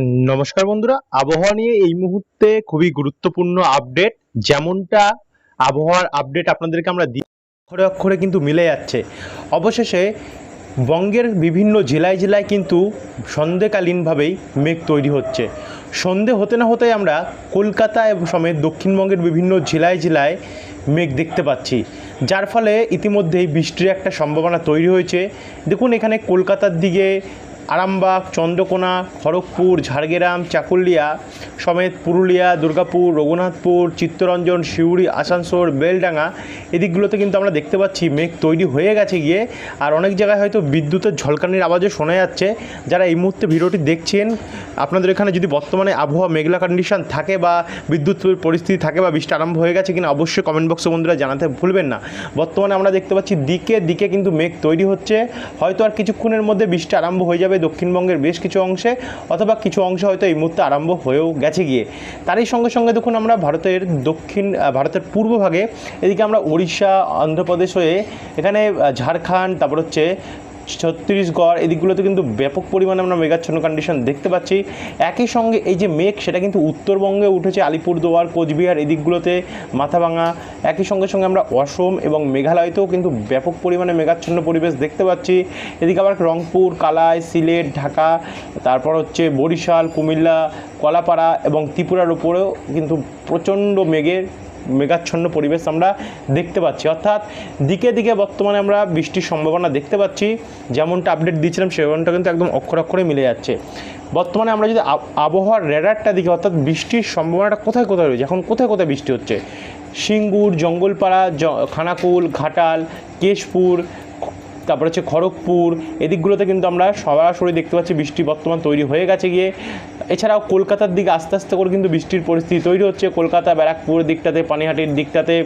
নমস্কার বন্ধুরা, আবহাওয়া নিয়ে এই মুহূর্তে খুবই গুরুত্বপূর্ণ আপডেট যেমনটা আবহাওয়ার আপডেট আপনাদেরকে আমরা দিই অক্ষরে অক্ষরে কিন্তু মিলে যাচ্ছে। অবশেষে বঙ্গের বিভিন্ন জেলায় জেলায় কিন্তু সন্ধেকালীনভাবেই মেঘ তৈরি হচ্ছে। সন্ধে হতে না হতেই আমরা কলকাতা এবং সমেত দক্ষিণবঙ্গের বিভিন্ন জেলায় জেলায় মেঘ দেখতে পাচ্ছি। যার ফলে ইতিমধ্যেই বৃষ্টির একটা সম্ভাবনা তৈরি হয়েছে। দেখুন এখানে কলকাতার দিকে আরামবাগ, চন্দ্রকোনা, খড়গপুর, ঝাড়গ্রাম, চাকুলিয়া সমেত পুরুলিয়া, দুর্গাপুর, রঘুনাথপুর, চিত্তরঞ্জন, সিউড়ি, আসানসোল, বেলডাঙ্গা এদিকগুলোতে কিন্তু আমরা দেখতে পাচ্ছি মেঘ তৈরি হয়ে গেছে গিয়ে। আর অনেক জায়গায় হয়তো বিদ্যুতের ঝলকানির আওয়াজও শোনা যাচ্ছে। যারা এই মুহূর্তে ভিডিওটি দেখছেন, আপনাদের এখানে যদি বর্তমানে আবহাওয়া মেঘলা কন্ডিশন থাকে বা বিদ্যুৎ পরিস্থিতি থাকে বা বৃষ্টি আরম্ভ হয়ে গেছে কিনা অবশ্যই কমেন্ট বক্সে বন্ধুরা জানাতে ভুলবেন না। বর্তমানে আমরা দেখতে পাচ্ছি দিকে দিকে কিন্তু মেঘ তৈরি হচ্ছে। হয়তো আর কিছুক্ষণের মধ্যে বৃষ্টি আরম্ভ হয়ে যাবে দক্ষিণবঙ্গের বেশ কিছু অংশে, অথবা কিছু অংশে হয়তো এই মুহূর্তে আরম্ভ হয়েও গেছে গিয়ে। তারই সঙ্গে সঙ্গে দেখুন আমরা ভারতের দক্ষিণ ভারতের পূর্ব ভাগে, এদিকে আমরা উড়িষ্যা অন্ধ্রপ্রদেশ হয়ে এখানে ঝাড়খণ্ড, তারপর হচ্ছে ছত্তিশগড় এদিকগুলোতে কিন্তু ব্যাপক পরিমাণে আমরা মেঘাচ্ছন্ন কন্ডিশন দেখতে পাচ্ছি। একই সঙ্গে এই যে মেঘ, সেটা কিন্তু উত্তরবঙ্গে উঠেছে, আলিপুরদুয়ার, কোচবিহার, এদিকগুলোতে মাথাভাঙা। একই সঙ্গে সঙ্গে আমরা অসম এবং মেঘালয়তেও কিন্তু ব্যাপক পরিমাণে মেঘাচ্ছন্ন পরিবেশ দেখতে পাচ্ছি। এদিকে আবার রংপুর, কালাই, সিলেট, ঢাকা, তারপর হচ্ছে বরিশাল, কুমিল্লা, কলাপাড়া এবং ত্রিপুরার উপরেও কিন্তু প্রচণ্ড মেঘের মেঘাচ্ছন্ন পরিবেশ আমরা দেখতে পাচ্ছি। অর্থাৎ দিকে দিকে বর্তমানে আমরা বৃষ্টির সম্ভাবনা দেখতে পাচ্ছি। যেমনটা আপডেট দিয়েছিলাম সেমনটা কিন্তু একদম অক্ষর অক্ষরে মিলে যাচ্ছে। বর্তমানে আমরা যদি আব- আবহাওয়ার রেডারটা দিকে অর্থাৎ বৃষ্টির সম্ভাবনাটা কোথায় কোথায় রয়েছে, এখন কোথায় কোথায় বৃষ্টি হচ্ছে? সিঙ্গুর, জঙ্গলপাড়া খানাকুল, ঘাটাল, কেশপুর তারপর হচ্ছে খড়গপুর, এদিকগুলোতে কিন্তু আমরা সরাসরি দেখতে পাচ্ছি বৃষ্টি বর্তমান তৈরি হয়ে গেছে গিয়ে। এছাড়াও কলকাতার দিকে আস্তে আস্তে করে কিন্তু বৃষ্টির পরিস্থিতি তৈরি হচ্ছে। কলকাতা, ব্যারাকপুর দিকটাতে, পানিহাটির দিকটাতে।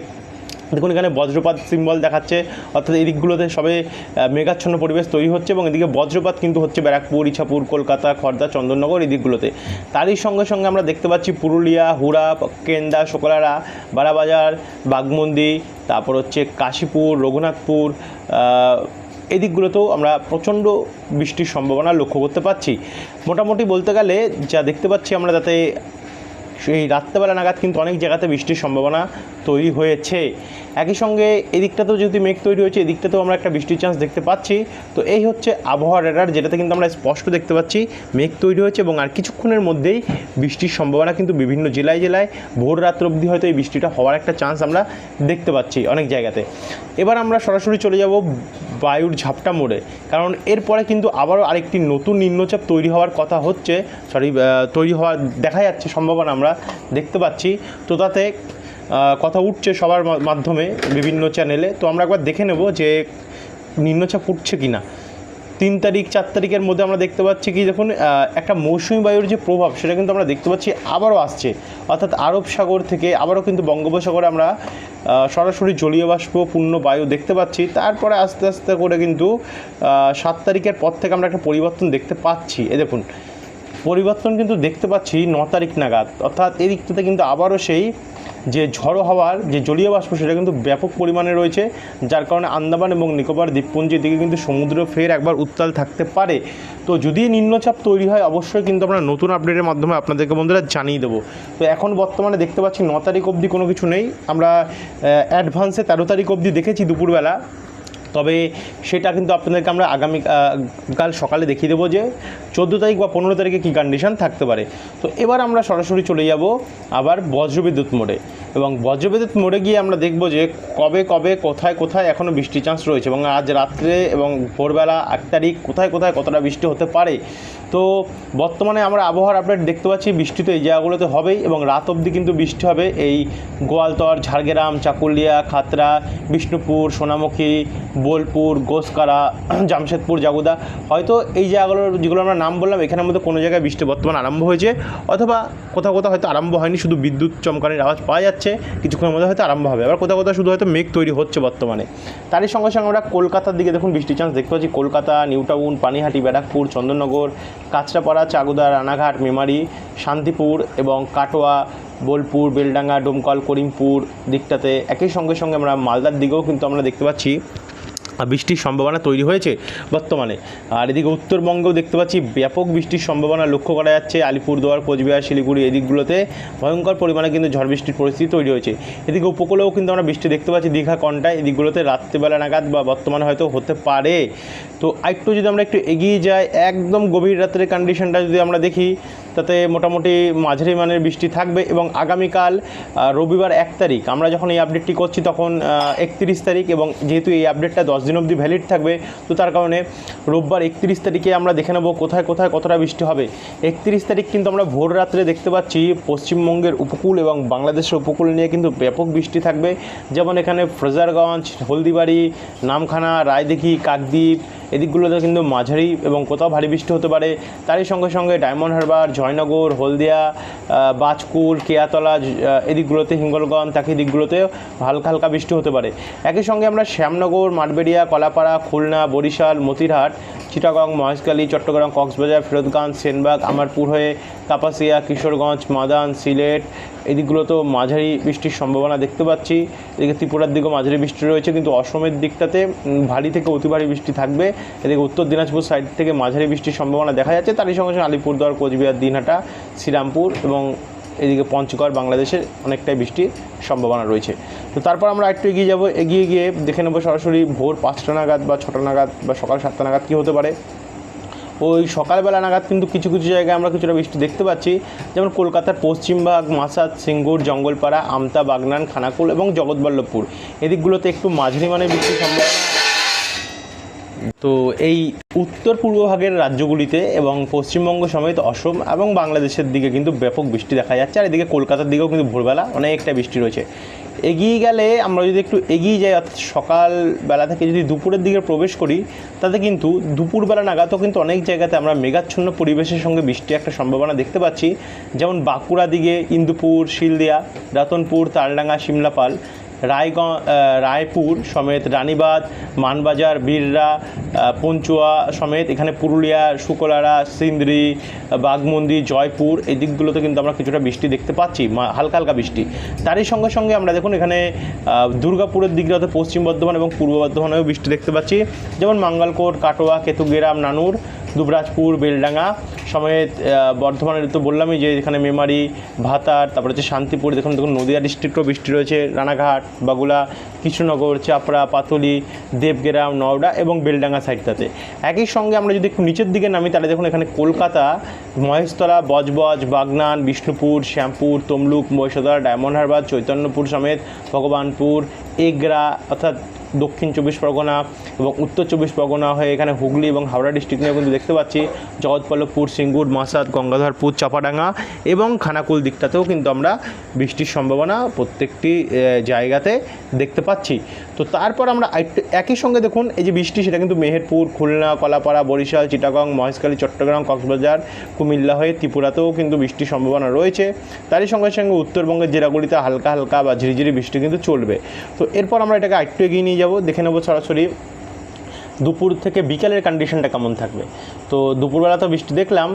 দেখুন, এখানে বজ্রপাত সিম্বল দেখাচ্ছে। অর্থাৎ এই দিকগুলোতে সবে মেঘাচ্ছন্ন পরিবেশ তৈরি হচ্ছে এবং এদিকে বজ্রপাত কিন্তু হচ্ছে ব্যারাকপুর, ইছাপুর, কলকাতা খড়দা চন্দননগর এই দিকগুলোতে। তারই সঙ্গে সঙ্গে আমরা দেখতে পাচ্ছি পুরুলিয়া, হুড়া, কেন্দা শোকলারা বারাবাজার বাগমন্দি তারপর হচ্ছে কাশীপুর, রঘুনাথপুর আহ, এই দিকগুলোতেও আমরা প্রচণ্ড বৃষ্টির সম্ভাবনা লক্ষ্য করতে পারছি। মোটামুটি বলতে গেলে যা দেখতে পাচ্ছি আমরা যাতে সেই রাত্রেবেলা নাগাদ কিন্তু অনেক জায়গাতে বৃষ্টির সম্ভাবনা তৈরি হয়েছে। একই সঙ্গে এদিকটাতেও যদি মেঘ তৈরি হয়েছে, এদিকটাতেও আমরা একটা বৃষ্টির চান্স দেখতে পাচ্ছি। তো এই হচ্ছে আবহাওয়া রেডার যেটাতে কিন্তু আমরা স্পষ্ট দেখতে পাচ্ছি মেঘ তৈরি হয়েছে এবং আর কিছুক্ষণের মধ্যেই বৃষ্টির সম্ভাবনা কিন্তু বিভিন্ন জেলায় জেলায় ভোর রাত্র অবধি হয়তো এই বৃষ্টিটা হওয়ার একটা চান্স আমরা দেখতে পাচ্ছি অনেক জায়গাতে। এবার আমরা সরাসরি চলে যাব বায়ুর ঝাপটা মোড়ে। কারণ এরপরে কিন্তু আবারও আরেকটি নতুন নিম্নচাপ তৈরি হওয়ার কথা হচ্ছে সরি তৈরি হওয়ার দেখা যাচ্ছে, সম্ভাবনা আমরা দেখতে পাচ্ছি। তো তাতে কথা উঠছে সবার মাধ্যমে বিভিন্ন চ্যানেলে তো আমরা একবার দেখে নেব যে নিম্নচাপ উঠছে কি না তিন তারিখ, চার তারিখের মধ্যে আমরা দেখতে পাচ্ছি কি, দেখুন একটা মৌসুমি বায়ুর যে প্রভাব, সেটা কিন্তু আমরা দেখতে পাচ্ছি আবারও আসছে। অর্থাৎ আরব সাগর থেকে আবারও কিন্তু বঙ্গোপসাগরে আমরা সরাসরি জলীয় বাষ্প, পূর্ণ বায়ু দেখতে পাচ্ছি। তারপরে আস্তে আস্তে করে কিন্তু সাত তারিখের পর থেকে আমরা একটা পরিবর্তন দেখতে পাচ্ছি। এ দেখুন, পরিবর্তন কিন্তু দেখতে পাচ্ছি ন তারিখ নাগাদ। অর্থাৎ এই দিকটাতে কিন্তু আবারও সেই যে ঝড়ো হওয়ার যে জলীয় বাষ্প সেটা কিন্তু ব্যাপক পরিমাণে রয়েছে, যার কারণে আন্দামান এবং নিকোবর দ্বীপপুঞ্জের দিকে কিন্তু সমুদ্র ফের একবার উত্তাল থাকতে পারে। তো যদি নিম্নচাপ তৈরি হয়, অবশ্যই কিন্তু আমরা নতুন আপডেটের মাধ্যমে আপনাদেরকে বন্ধুরা জানিয়ে দেবো। তো এখন বর্তমানে দেখতে পাচ্ছি ন তারিখ অবধি কোনো কিছু নেই। আমরা অ্যাডভান্সে তেরো তারিখ অবধি দেখেছি দুপুরবেলা। তবে সেটা কিন্তু আপনাদেরকে আমরা আগামী কাল সকালে দেখিয়ে দেবো যে চোদ্দ তারিখ বা পনেরো তারিখে কী কন্ডিশান থাকতে পারে। তো এবার আমরা সরাসরি চলে যাব আবার বজ্রবিদ্যুৎ মোড়ে এবং বজ্রবিদ্যুৎ মোড়ে গিয়ে আমরা দেখব যে কবে কবে, কোথায় কোথায় এখনও বৃষ্টির চান্স রয়েছে এবং আজ রাত্রে এবং ভোরবেলা এক তারিখ কোথায় কোথায় কতটা বৃষ্টি হতে পারে তো বর্তমানে আমরা আবহাওয়ার আপডেট দেখতে পাচ্ছি। বৃষ্টি তো এই জায়গাগুলোতে হবেই এবং রাত অবধি কিন্তু বৃষ্টি হবে। এই গোয়ালতর, ঝাড়গ্রাম, চাকুলিয়া খাতড়া বিষ্ণুপুর, সোনামুখী, বোলপুর, গোসকারা, জামশেদপুর, জাগুদা। হয়তো এই জায়গাগুলোর যেগুলো আমরা নাম বললাম, এখানের মধ্যে কোনো জায়গায় বৃষ্টি বর্তমান আরম্ভ হয়েছে অথবা কোথাও কোথাও হয়তো আরম্ভ হয়নি, শুধু বিদ্যুৎ চমকানির আওয়াজ পাওয়া যাচ্ছে। কিছুক্ষণের মধ্যে হয়তো আরম্ভ হবে। আবার কোথাও কোথাও শুধু হয়তো মেঘ তৈরি হচ্ছে বর্তমানে। তারই সঙ্গে সঙ্গে আমরা কলকাতার দিকে দেখুন, বৃষ্টির চান্স দেখতে পাচ্ছি। কলকাতা নিউ টাউন পানিহাটি, ব্যারাকপুর, চন্দননগর কাঁচরাপাড়া, চাগুদা, রানাঘাট, মেমারি, শান্তিপুর এবং কাটোয়া, বোলপুর, বেলডাঙ্গা, ডোমকল, করিমপুর দিকটাতে একই সঙ্গে সঙ্গে আমরা মালদার দিকেও কিন্তু আমরা দেখতে পাচ্ছি। বৃষ্টির সম্ভাবনা তৈরি হয়েছে বর্তমানে। আর এদিকে উত্তরবঙ্গেও দেখতে পাচ্ছি ব্যাপক বৃষ্টির সম্ভাবনা লক্ষ্য করা যাচ্ছে। আলিপুরদুয়ার, কোচবিহার, শিলিগুড়ি এদিকগুলোতে ভয়ঙ্কর পরিমাণে কিন্তু ঝড় বৃষ্টির পরিস্থিতি তৈরি হয়েছে। এদিকে উপকূলেও কিন্তু আমরা বৃষ্টি দেখতে পাচ্ছি দীঘা কন্টায় এদিকগুলোতে রাত্রিবেলা নাগাদ বা বর্তমানে হয়তো হতে পারে। তো একটু যদি আমরা একটু এগিয়ে যাই, একদম গভীর রাত্রের কন্ডিশনটা যদি আমরা দেখি তাতে মোটামুটি মাঝারি মানের বৃষ্টি থাকবে এবং আগামীকাল রবিবার এক তারিখ, আমরা যখন এই আপডেটটি করছি তখন একত্রিশ তারিখ এবং যেহেতু এই আপডেটটা দশ দিন অবধি ভ্যালিড থাকবে, তো তার কারণে রোববার একত্রিশ তারিখে আমরা দেখে নেব কোথায় কোথায় কতটা বৃষ্টি হবে। একত্রিশ তারিখ কিন্তু আমরা ভোর রাত্রে দেখতে পাচ্ছি পশ্চিমবঙ্গের উপকূল এবং বাংলাদেশের উপকূল নিয়ে কিন্তু ব্যাপক বৃষ্টি থাকবে। যেমন এখানে ফ্রেজারগঞ্জ, হলদিবাড়ি, নামখানা, রায়দিঘি, কাকদ্বীপ এদিকগুলোতে কিন্তু মাঝারি এবং কোথাও ভারী বৃষ্টি হতে পারে। তারই সঙ্গে সঙ্গে ডায়মন্ড হারবার, জয়নগর, হলদিয়া বাজকুল কেয়াতলা এদিকগুলোতে হিঙ্গলগঞ্জ, তাকে দিকগুলোতে হালকা হালকা বৃষ্টি হতে পারে। একই সঙ্গে আমরা শ্যামনগর, মাঠবেড়িয়া, কলাপাড়া, খুলনা, বরিশাল, মতিরহাট চিটাগং, মহেশখালী, চট্টগ্রাম, কক্সবাজার ফেরতগঞ্জ সেনবাগ, আমারপুর হয়ে কাপাসিয়া, কিশোরগঞ্জ, মাদান, সিলেট, এদিকগুলোতেও মাঝারি বৃষ্টির সম্ভাবনা দেখতে পাচ্ছি। এদিকে ত্রিপুরার দিকেও মাঝারি বৃষ্টি রয়েছে, কিন্তু অসমের দিকটাতে ভারী থেকে অতি ভারী বৃষ্টি থাকবে। এদিকে উত্তর দিনাজপুর সাইড থেকে মাঝারি বৃষ্টির সম্ভাবনা দেখা যাচ্ছে। তারই সঙ্গে সঙ্গে আলিপুরদুয়ার, কোচবিহার, দিনহাটা, শ্রীরামপুর এবং এদিকে পঞ্চগড়, বাংলাদেশের অনেকটাই বৃষ্টির সম্ভাবনা রয়েছে। তো তারপর আমরা একটু এগিয়ে যাব। এগিয়ে গিয়ে দেখে নেব সরাসরি ভোর পাঁচটা নাগাদ বা ছটা নাগাদ বা সকাল সাতটা নাগাদ কী হতে পারে। ওই সকালবেলা নাগাদ কিন্তু কিছু কিছু জায়গায় আমরা কিছুটা বৃষ্টি দেখতে পাচ্ছি। যেমন কলকাতার পশ্চিমবাগ মাসাদ সিঙ্গুর, জঙ্গলপাড়া, আমতা, বাগনান, খানাকুল এবং জগৎবল্লভপুর। এদিকগুলোতে একটু মাঝারি মানের বৃষ্টির সম্ভাবনা। তো এই উত্তর পূর্ব ভাগের রাজ্যগুলিতে এবং পশ্চিমবঙ্গ সমেত অসম এবং বাংলাদেশের দিকে কিন্তু ব্যাপক বৃষ্টি দেখা যাচ্ছে। আর এদিকে কলকাতার দিকেও কিন্তু ভোরবেলা অনেকটা বৃষ্টি রয়েছে। এগিয়ে গেলে আমরা যদি একটু এগিয়ে যাই, অর্থাৎ সকালবেলা থেকে যদি দুপুরের দিকে প্রবেশ করি, তাতে কিন্তু দুপুরবেলা নাগাদও কিন্তু অনেক জায়গাতে আমরা মেঘাচ্ছন্ন পরিবেশের সঙ্গে বৃষ্টি একটা সম্ভাবনা দেখতে পাচ্ছি। যেমন বাঁকুড়া দিকে ইন্দুপুর, শিলদিয়া, রাতনপুর, তালডাঙ্গা, সিমলাপাল। রায়গঞ্জ রায়পুর সমেত রানীবাঁধ, মানবাজার, বীররা পঞ্চুয়া সমেত এখানে পুরুলিয়া সুকলারা সিন্দ্রি বাগমন্দি জয়পুর এই দিকগুলোতে কিন্তু আমরা কিছুটা বৃষ্টি দেখতে পাচ্ছি হালকা হালকা বৃষ্টি। তারই সঙ্গে সঙ্গে আমরা দেখুন এখানে দুর্গাপুরের দিকে অর্থাৎ পশ্চিম বর্ধমান এবং পূর্ব বর্ধমানেও বৃষ্টি দেখতে পাচ্ছি। যেমন মাঙ্গালকোট, কাটোয়া, কেতুগেরাম, নানুর দুবরাজপুর, বেলডাঙ্গা। সমেত বর্ধমানের তো বললামই যে এখানে মেমারি, ভাতার, তারপরে হচ্ছে শান্তিপুর, দেখুন দেখুন, নদীয়া ডিস্ট্রিক্টও বৃষ্টি রয়েছে, রানাঘাট, বাগুলা, কৃষ্ণনগর, চাপড়া, পাতুলি, দেবগ্রাম, নওডা এবং বেলডাঙ্গা সাইডটাতে একই সঙ্গে আমরা যদি একটু নিচের দিকে নামি, তাহলে দেখুন, এখানে কলকাতা মহেশতলা, বজবজ, বাগনান, বিষ্ণুপুর, শ্যামপুর, তমলুক মহিষাদল ডায়মন্ড হারবার, চৈতন্যপুর সমেত ভগবানপুর, এগরা, অর্থাৎ দক্ষিণ চব্বিশ পরগনা এবং উত্তর চব্বিশ পরগনা হয়ে এখানে হুগলি এবং হাওড়া ডিস্ট্রিক্ট নিয়ে কিন্তু দেখতে পাচ্ছি। জগৎপল্লভপুর, সিঙ্গুর, মাসাদ, গঙ্গাধরপুর, চাপাডাঙ্গা এবং খানাকুল দিকটাতেও কিন্তু আমরা বৃষ্টির সম্ভাবনা প্রত্যেকটি জায়গাতে দেখতে পাচ্ছি। তো তারপর আমরা একই সঙ্গে দেখুন, এই যে বৃষ্টি, সেটা কিন্তু মেহেরপুর, খুলনা, কলাপাড়া, বরিশাল, চিটাগং, মহেশখালী, চট্টগ্রাম, কক্সবাজার, কুমিল্লা হয়ে ত্রিপুরাতেও কিন্তু বৃষ্টির সম্ভাবনা রয়েছে। তারই সঙ্গে সঙ্গে উত্তরবঙ্গের জেলাগুলিতে হালকা হালকা বা ঝিরিঝিরি বৃষ্টি কিন্তু চলবে। তো এরপর আমরা এটাকে আরেকটু এগিয়ে নিয়ে যাব, দেখে নেব সরাসরি দুপুর থেকে বিকেলের কন্ডিশনটা কেমন থাকবে। তো দুপুরবেলা তো বৃষ্টি দেখলাম,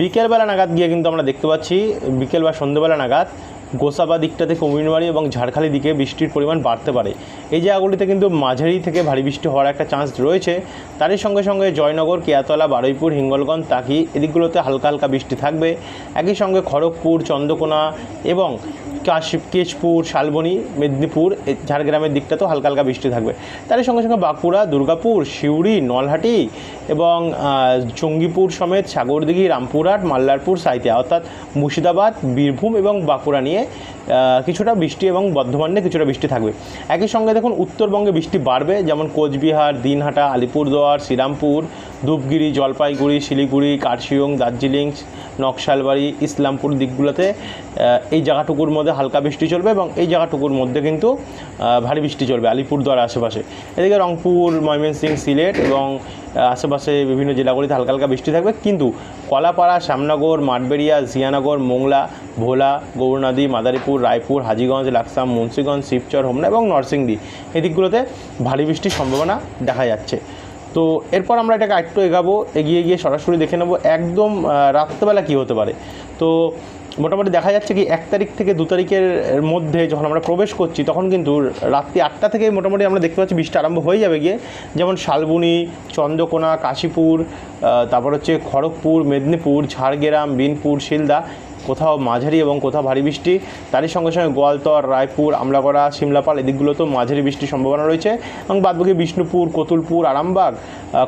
বিকেলবেলা নাগাদ গিয়ে কিন্তু আমরা দেখতে পাচ্ছি, বিকেল বা সন্ধ্যেবেলা নাগাদ গোসাবা দিকটাতে কুমিরমারি এবং ঝাড়খালি দিকে বৃষ্টির পরিমাণ বাড়তে পারে। এই জায়গাগুলিতে কিন্তু মাঝারি থেকে ভারী বৃষ্টি হওয়ার একটা চান্স রয়েছে। তারই সঙ্গে সঙ্গে জয়নগর, কেয়াতলা, বারুইপুর, হিঙ্গলগঞ্জ, তাকি এদিকগুলোতে হালকা হালকা বৃষ্টি থাকবে। একই সঙ্গে খড়গপুর, চন্দ্রকোনা এবং কাশি কেশপুর, শালবনী, মেদিনীপুর ঝাড়গ্রামের দিকটা তো হালকা হালকা বৃষ্টি থাকবে। তার সঙ্গে সঙ্গে বাঁকুড়া, দুর্গাপুর, সিউড়ি, নলহাটি এবং জঙ্গিপুর সমেত সাগরদিঘি, রামপুরহাট, মাল্লারপুর সাইতিয়া অর্থাৎ মুর্শিদাবাদ, বীরভূম এবং বাঁকুড়া নিয়ে কিছুটা বৃষ্টি এবং বর্ধমান কিছুটা বৃষ্টি থাকবে। একই সঙ্গে দেখুন, উত্তরবঙ্গে বৃষ্টি বাড়বে, যেমন কোচবিহার, দিনহাটা, আলিপুরদুয়ার, শ্রীরামপুর, ধূপগিরি, জলপাইগুড়ি, শিলিগুড়ি কার্শিয়ং দার্জিলিং, নকশালবাড়ি, ইসলামপুর দিকগুলোতে এই জায়গাটুকুর মধ্যে হালকা বৃষ্টি চলবে এবং এই জায়গাটুকুর মধ্যে কিন্তু ভারী বৃষ্টি চলবে আলিপুরদুয়ার আশেপাশে। এদিকে রংপুর ময়মনসিং সিলেট এবং আশেপাশে বিভিন্ন জেলাগুলিতে হালকা হালকা বৃষ্টি থাকবে। কিন্তু কলাপাড়া শ্যামনগর মাঠবেড়িয়া, জিয়ানগর, মোংলা, ভোলা গৌরনদী মাদারীপুর, রায়পুর, হাজিগঞ্জ, লাকসাম, মুন্সিগঞ্জ, শিবচর, হোমনা এবং নরসিংদী এই দিকগুলোতে ভারী বৃষ্টির সম্ভাবনা দেখা যাচ্ছে। তো এরপর আমরা এটাকে আরেকটু এগাবো, এগিয়ে গিয়ে সরাসরি দেখে নেব, একদম রাত্রেবেলা কী হতে পারে। তো মোটামুটি দেখা যাচ্ছে কি এক তারিখ থেকে দু তারিখের মধ্যে যখন আমরা প্রবেশ করছি, তখন কিন্তু রাত্রি আটটা থেকে মোটামুটি আমরা দেখতে পাচ্ছি বৃষ্টি আরম্ভ হয়ে যাবে গিয়ে। যেমন শালবনি, চন্দ্রকোনা, কাশীপুর তারপর হচ্ছে খড়গপুর, মেদিনীপুর, ঝাড়গ্রাম, বিনপুর, শিলদা কোথাও মাঝারি এবং কোথাও ভারী বৃষ্টি, তারই সঙ্গে সঙ্গে গোয়ালতর, রায়পুর, আমলাগড়া, সিমলাপাল এদিকগুলোতেও মাঝারি বৃষ্টির সম্ভাবনা রয়েছে এবং বাদবাকি বিষ্ণুপুর, কতুলপুর, আরামবাগ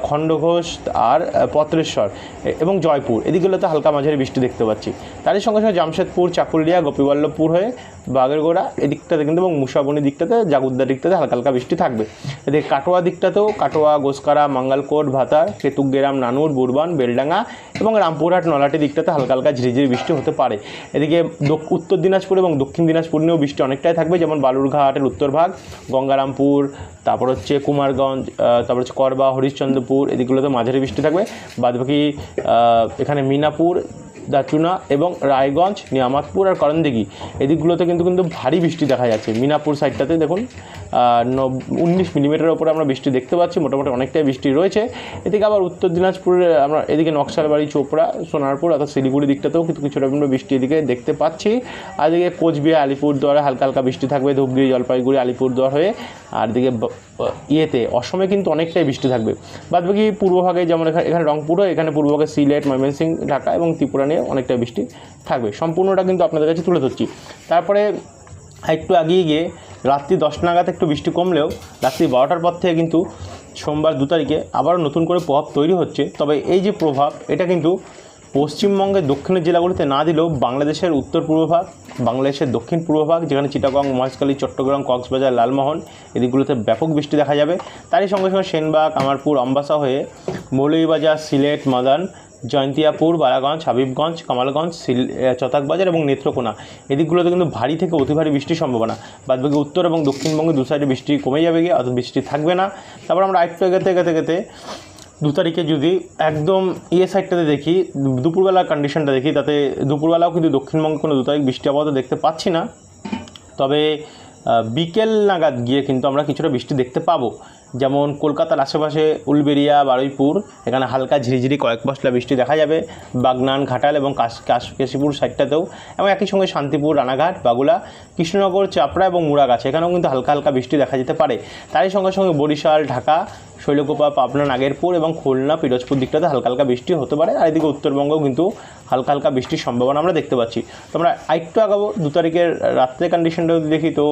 খণ্ডঘোষ আর পত্রেশ্বর এবং জয়পুর এদিকগুলোতে হালকা মাঝারি বৃষ্টি দেখতে পাচ্ছি। তারই সঙ্গে সঙ্গে জামশেদপুর, চাকুলিয়া, গোপীবল্লভপুর হয়ে বাগেরগোড়া এদিকটাতে কিন্তু এবং মুসাবনি দিকটাতে জাগুদ্দার দিকটাতে হালকা হালকা বৃষ্টি থাকবে। এদিকে কাটোয়া দিকটাতেও কাটোয়া, গোসকারা, মাঙ্গালকোট, ভাতার কেতুগ্রাম নানুর, বুরবান, বেলডাঙ্গা এবং রামপুরহাট, নলাটি দিকটাতে হালকা হালকা ঝিরিঝিরি বৃষ্টি হতে পারে। এদিকে দক- উত্তর দিনাজপুর এবং দক্ষিণ দিনাজপুর নিয়েও বৃষ্টি অনেকটাই থাকবে, যেমন বালুরঘাটের উত্তর ভাগ, গঙ্গারামপুর, তারপর হচ্ছে কুমারগঞ্জ তারপর হচ্ছে করবা, হরিশ্চন্দ্রপুর, এদিকগুলোতে মাঝারি বৃষ্টি থাকবে। বাদবাকি এখানে মিনাপুর দাচুনা এবং রায়গঞ্জ, নিয়ামতপুর আর করণদিঘি। এদিকগুলোতে কিন্তু কিন্তু ভারী বৃষ্টি দেখা যাচ্ছে। মিনাপুর সাইডটাতে দেখুন উনিশ মিলিমিটারের ওপরে আমরা বৃষ্টি দেখতে পাচ্ছি। মোটামুটি অনেকটাই বৃষ্টি রয়েছে। এদিকে আবার উত্তর দিনাজপুরের আমরা এদিকে নকশালবাড়ি, চোপড়া, সোনারপুর অর্থাৎ শিলিগুড়ি দিকটাতেও কিন্তু কিছুটা আমরা বৃষ্টি এদিকে দেখতে পাচ্ছি। আর এদিকে কোচবিহার, আলিপুরদুয়ারে হালকা হালকা বৃষ্টি থাকবে। ধূপগুড়ি, জলপাইগুড়ি, আলিপুরদুয়ার হয়ে আর এদিকে ইয়েতে, অসমে কিন্তু অনেকটাই বৃষ্টি থাকবে। বাদবাকি পূর্বভাগে যেমন এখানে রংপুরও এখানে পূর্বভাগে সিলেট, ময়মনসিংহ, ঢাকা এবং ত্রিপুরা অনেকটা বৃষ্টি থাকবে। সম্পূর্ণটা কিন্তু আপনাদের কাছে তুলে ধরছি। তারপরে একটু এগিয়ে গিয়ে রাত্রি দশ নাগাদ একটু বৃষ্টি কমলেও রাত্রি বারোটার পর থেকে কিন্তু সোমবার দু তারিখে আবারও নতুন করে প্রভাব তৈরি হচ্ছে। তবে এই যে প্রভাব, এটা কিন্তু পশ্চিমবঙ্গের দক্ষিণের জেলাগুলিতে না দিলেও বাংলাদেশের উত্তর পূর্ব ভাগ, বাংলাদেশের দক্ষিণ পূর্ব ভাগ, যেখানে চিটাগং, মহেশখালী, চট্টগ্রাম, কক্সবাজার, লালমোহন এদিকগুলোতে ব্যাপক বৃষ্টি দেখা যাবে। তারই সঙ্গে সঙ্গে সেনবাগ আমারপুর অম্বাসা হয়ে মৌলভীবাজার, সিলেট, মাদান জয়ন্তিয়াপুর বালাগঞ্জ হাবিবগঞ্জ, কামালগঞ্জ, সিল চতাকবাজার এবং নেত্রকোনা। এদিকগুলোতে কিন্তু ভারী থেকে অতি ভারী বৃষ্টির সম্ভাবনা। বাদবাকি উত্তর এবং দক্ষিণবঙ্গে দু সাইডে বৃষ্টি কমে যাবে গিয়ে অত বৃষ্টি থাকবে না। তারপর আমরা আরেকটু এগাতে এগাতে এগাতে দু তারিখে যদি একদম ইয়ে সাইডটাতে দেখি দুপুরবেলার কন্ডিশনটা দেখি, তাতে দুপুরবেলাও কিন্তু দক্ষিণবঙ্গে কোনো দু তারিখ বৃষ্টি আপাতত দেখতে পাচ্ছি না। তবে বিকেল নাগাদ গিয়ে কিন্তু আমরা কিছুটা বৃষ্টি দেখতে পাবো। যেমন কলকাতার আশেপাশে উলবেরিয়া, বারুইপুর, এখানে হালকা ঝিরিঝিরি কয়েক পশলা বৃষ্টি দেখা যাবে। বাগনান, ঘাটাল এবং কাশ কাশ, কেশিপুর সাইডটাতেও এবং একই সঙ্গে শান্তিপুর, রানাঘাট, বাগুলা, কৃষ্ণনগর, চাপড়া এবং মুড়াগাছা, এখানেও কিন্তু হালকা হালকা বৃষ্টি দেখা যেতে পারে। তারই সঙ্গে সঙ্গে বরিশাল, ঢাকা শৈলকুপা, পাবনা, নাগেরপুর এবং খুলনা, পিরোজপুর দিকটাতে হালকা হালকা বৃষ্টি হতে পারে। আর এদিকে উত্তরবঙ্গেও কিন্তু হালকা হালকা বৃষ্টির সম্ভাবনা আমরা দেখতে পাচ্ছি। তো আমরা আরেকটু আগাবো, দু তারিখের রাত্রে কন্ডিশনটা যদি দেখি, তো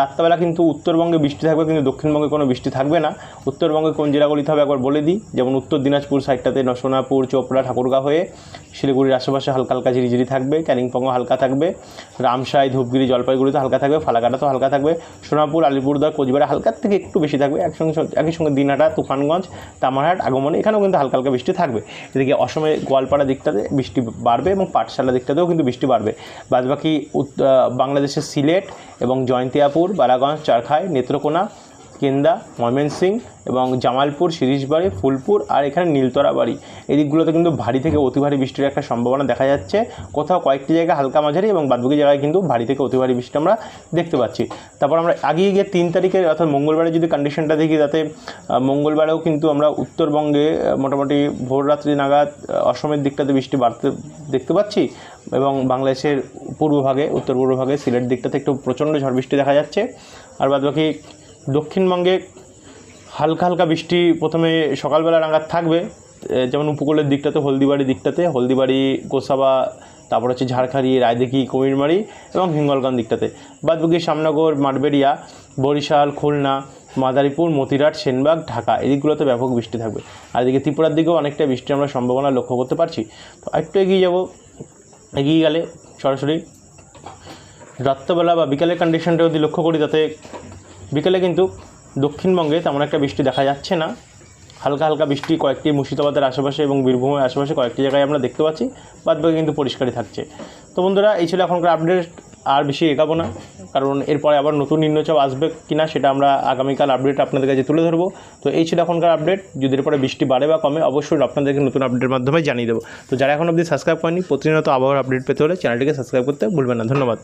রাত্রেবেলা কিন্তু উত্তরবঙ্গে বৃষ্টি থাকবে, কিন্তু দক্ষিণবঙ্গে কোনো বৃষ্টি থাকবে না। উত্তরবঙ্গে কোন জেলাগুলিতে হবে একবার বলে দিই। যেমন উত্তর দিনাজপুর সাইডটাতে সোনাপুর চোপড়া, ঠাকুরগাঁ হয়ে শিলিগুড়ির আশেপাশে হালকা হালকা ঝিরিঝিরি থাকবে, ক্যানিংপংও হালকা থাকবে। রামসাই, ধূপগিরি জলপাইগুড়িতে হালকা থাকবে, ফালাকাটাতেও হালকা থাকবে। সোনাপুর, আলিপুরদুয়ার, কোচবিহার হালকার থেকে একটু বেশি থাকবে, একসঙ্গে একই সঙ্গে দিনহাটা তুফানগঞ্জ, তামারহাট, আগমনে, এখানেও কিন্তু হালকা হালকা বৃষ্টি থাকবে। এদিকে অসমে গোয়ালপাড়া দিকটাতে বৃষ্টি বাড়বে এবং পাঠশালা দিকটাতেও কিন্তু বৃষ্টি বাড়বে। বাদবাকি বাংলাদেশের সিলেট এবং জয়ন্তিয়াপুর বালাগঞ্জ চারখাই, নেত্রকোনা কেন্দা, ময়মনসিংহ এবং জামালপুর শিরিশবাড়ি ফুলপুর আর এখানে নীলতরা বাড়ি। এই দিকগুলোতে কিন্তু ভারী থেকে অতি ভারী বৃষ্টির একটা সম্ভাবনা দেখা যাচ্ছে। কোথাও কয়েকটি জায়গায় হালকা মাঝারি এবং বাদবাকি জায়গায় কিন্তু ভারী থেকে অতি ভারী বৃষ্টি আমরা দেখতে পাচ্ছি। তারপর আমরা আগিয়ে গিয়ে তিন তারিখে অর্থাৎ মঙ্গলবারে যদি কন্ডিশনটা দেখি, তাতে মঙ্গলবারেও কিন্তু আমরা উত্তরবঙ্গে মোটামুটি ভোর রাত্রি নাগাদ অসমের দিকটাতে বৃষ্টি বাড়তে দেখতে পাচ্ছি এবং বাংলাদেশের পূর্বভাগে উত্তর পূর্বভাগে সিলেট দিকটাতে একটু প্রচণ্ড ঝড় বৃষ্টি দেখা যাচ্ছে। আর বাদবাকি দক্ষিণবঙ্গে হালকা হালকা বৃষ্টি প্রথমে সকালবেলা নাগাদ থাকবে। যেমন উপকূলের দিকটাতে, হলদিবাড়ি দিকটাতে, হলদিবাড়ি গোসাবা তারপর হচ্ছে ঝাড়খাড়ি রায়দিঘি, কুমিরমারি এবং হিঙ্গলগঞ্জ দিকটাতে। বাদবাকি শ্যামনগর মাঠবেড়িয়া, বরিশাল, খুলনা, মাদারীপুর, মতিরাট, সেনবাগ, ঢাকা, এই দিকগুলোতে ব্যাপক বৃষ্টি থাকবে। আর এদিকে ত্রিপুরার দিকেও অনেকটা বৃষ্টি আমরা সম্ভাবনা লক্ষ্য করতে পারছি। তো একটু এগিয়ে যাব। এগিয়ে গেলে সরাসরি রাত্রবেলা বা বিকালের কন্ডিশনটা যদি লক্ষ্য করি, তাতে বিকেলে কিন্তু দক্ষিণবঙ্গে তেমন একটা বৃষ্টি দেখা যাচ্ছে না। হালকা হালকা বৃষ্টি কয়েকটি মুর্শিদাবাদের আশেপাশে এবং বীরভূমের আশেপাশে কয়েকটি জায়গায় আমরা দেখতে পাচ্ছি। বাদ বাকি কিন্তু পরিষ্কারই থাকছে। তো বন্ধুরা, এই ছিল এখনকার আপডেট আর বেশি এগাবো না, কারণ এরপরে আবার নতুন নিম্নচাপ আসবে কিনা সেটা আমরা আগামীকাল আপডেট আপনাদের কাছে তুলে ধরবো। তো এই ছিল এখনকার আপডেট যদি এরপরে বৃষ্টি বাড়ে বা কমে, অবশ্যই আপনাদেরকে নতুন আপডেটের মাধ্যমে জানিয়ে দেবো। তো যারা এখন অবধি সাবস্ক্রাইব করেনি প্রতিনিয়ত আবহাওয়ার আপডেট পেতে হলে চ্যানেলটিকে সাবস্ক্রাইব করতে ভুলবেন না। ধন্যবাদ।